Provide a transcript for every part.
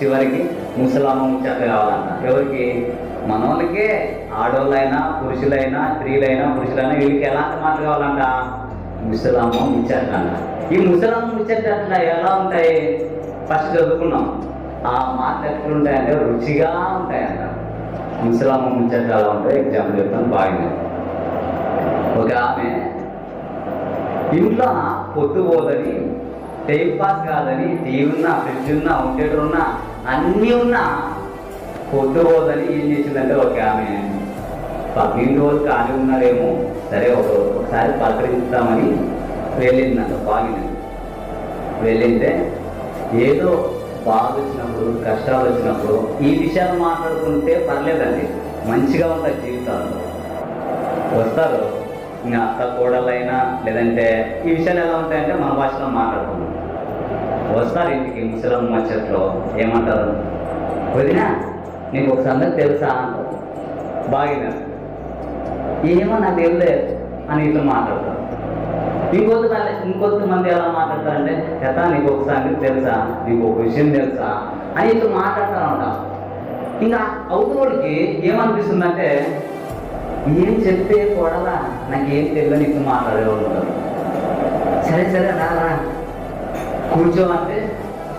చివరికి ముసలామం ముచ్చట కావాలంట. ఎవరికి? మనోళ్ళకే ఆడోళ్ళైనా పురుషులైనా స్త్రీలైనా పురుషులైనా వీళ్ళకి ఎలాంటి మాట కావాలంట? ముసలామం ముచ్చట అంట. ఈ ముసలామం ముచ్చట అట్లా ఎలా ఉంటాయి? ఫస్ట్ చదువుకున్నాం. ఆ మాట ఎట్లుంటాయంటే రుచిగా ఉంటాయంట. ముసలామం ముచ్చట ఎలా ఉంటాయి ఎగ్జాంపుల్ చెప్తాను బాగుంది ఒక ఆమె ఇంట్లో పొద్దు పోదని టైం పాస్ కాదని టీవీ ఉన్నా ఫ్రిడ్జ్ ఉన్నా ఉండేటర్ ఉన్నా అన్నీ ఉన్నా పొద్దు పోదని ఏం చేసిందంటే ఒక ఆమె పన్నెండు రోజులు ఖాళీ ఉన్నారేమో సరే ఒక ఒకసారి పలకరిస్తామని నాకు బాగిన వెళ్ళింటే ఏదో బాధ వచ్చినప్పుడు కష్టాలు వచ్చినప్పుడు ఈ విషయాలు మాట్లాడుకుంటే పర్లేదండి. మంచిగా ఉంటాయి జీవితాలు. వస్తారు. ఇంకా అత్త కోడలైనా లేదంటే ఈ విషయాలు ఎలా ఉంటాయంటే మన భాషలో మాట్లాడుకుంటాం. వస్తారు ఇంటికి ముసలమ్మ మచ్చట్లో ఏమంటారు? వదినా నీకు ఒక సంగతి తెలుసా? అంటారు బాగిన ఏమో నాకు తెలియలేదు అని ఇట్లా మాట్లాడతారు. ఇంకొంత ఇంకొంతమంది ఎలా మాట్లాడతారంటే కదా నీకు ఒక సంగతి తెలుసా? నీకు ఒక విషయం తెలుసా? అని ఇట్లా మాట్లాడతారంట. ఇంకా అవుతోడికి ఏమనిపిస్తుందంటే ఏం చెప్తే గొడవ నాకేం తెలియదు నీకు ఉంటారు సరే సరే రారా కూర్చో అంటే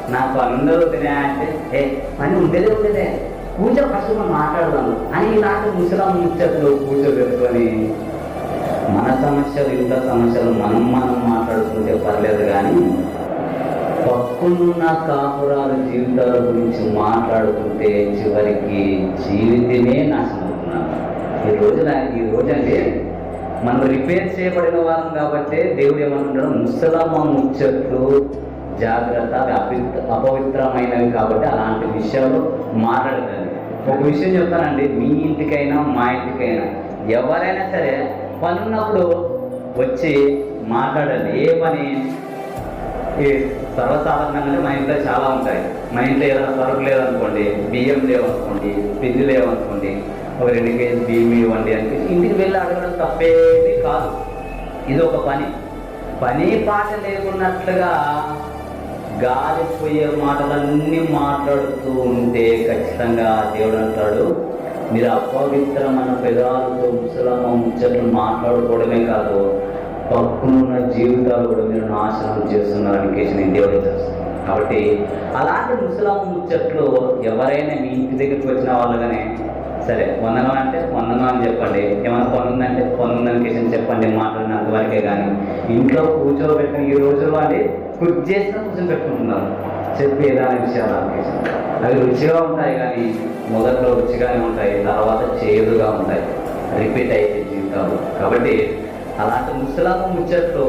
నా పని ఉండదు తినే అంటే ఏ పని ఉండేదే ఉండేదే. కూర్చో ఫస్ట్ మనం మాట్లాడదాం అని నాకు ముసలాం ముచ్చట్లు కూర్చోబెట్టుకొని మన సమస్యలు ఇంత సమస్యలు మనం మనం మాట్లాడుకుంటే పర్లేదు కానీ పక్కనున్న కాపురాల జీవితాల గురించి మాట్లాడుకుంటే చివరికి జీవితమే నాశనం. ఈ రోజున ఈ రోజంటే మనం రిపేర్ చేయబడిన వాళ్ళం కాబట్టి దేవుడు ఏమంటున్నాడు ముసలమ్మ ముచ్చట్లు జాగ్రత్త అవి అపవిత్రమైనవి కాబట్టి అలాంటి విషయాలు మాట్లాడకండి. ఒక విషయం చెప్తానండి మీ ఇంటికైనా మా ఇంటికైనా ఎవరైనా సరే పని ఉన్నప్పుడు వచ్చి మాట్లాడాలి ఏ పని? ఈ సర్వసాధారణంగానే మా ఇంట్లో చాలా ఉంటాయి. మా ఇంట్లో ఏదైనా సరుకు లేదనుకోండి బియ్యం లేవనుకోండి పిండి లేవనుకోండి ఒక రెండు కేజీ బియ్యం ఇవ్వండి అంటే ఇంటికి వెళ్ళి అడగడం తప్పేది కాదు. ఇది ఒక పని. పని పాట లేకున్నట్లుగా గాలిపోయే మాటలన్నీ మాట్లాడుతూ ఉంటే ఖచ్చితంగా దేవుడు అంటాడు మీరు అపవిత్రమైన పెదాలతో ముసలమ్మ ముచ్చట్లు మాట్లాడుకోవడమే కాదు పక్కనున్న జీవితాలు కూడా మీరు నాశనం చేస్తున్నారని కేసు నేను దేవుడు చేస్తాను కాబట్టి అలాంటి ముసలమ్మ ముచ్చట్లు ఎవరైనా మీ ఇంటి దగ్గరికి వచ్చిన వాళ్ళగానే సరే వందనం అంటే వందనం అని చెప్పండి. ఏమైనా పని ఉందంటే పని ఉందని చెప్పండి మాట్లాడినంత వరకే కానీ. ఇంట్లో కూర్చోబెట్టిన ఈ రోజుల్లో అంటే కుక్ చేసిన కూర్చొని పెట్టుకుంటున్నారు. చెప్పి ఏదైనా విషయాలు కేసు అవి రుచిగా ఉంటాయి కానీ మొదట్లో రుచిగానే ఉంటాయి తర్వాత చేదుగా ఉంటాయి. రిపీట్ అయితే జీవితాలు. కాబట్టి అలాంటి ముసలాము ముచ్చట్లు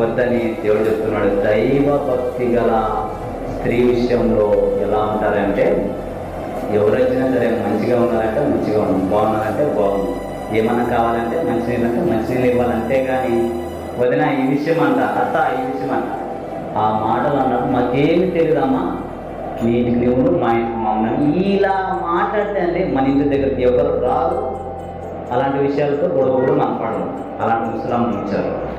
వద్దని దేవుడు చెప్తున్నాడు. దైవ భక్తి గల స్త్రీ విషయంలో ఎలా ఉంటారంటే ఎవరైనా సరే మంచిగా ఉండాలంటే మంచిగా ఉన్నాం బాగున్నారంటే బాగుంది ఏమన్నా కావాలంటే మంచినీళ్ళు అంటే మంచినీళ్ళు ఇవ్వాలి కానీ వదిన ఈ విషయం అంట అత్త ఈ విషయం అంట. ఆ మాటలు అన్నాడు మాకేమి తెలియదమ్మా. మీ ఇంటికి నువ్వు మా ఇంటికి మా ఇలా మాట్లాడితే అంటే మన ఇంటి దగ్గరికి ఎవరు రాదు అలాంటి విషయాలతో గొడవ కూడా మనం అలాంటి ముసలాం ఇచ్చారు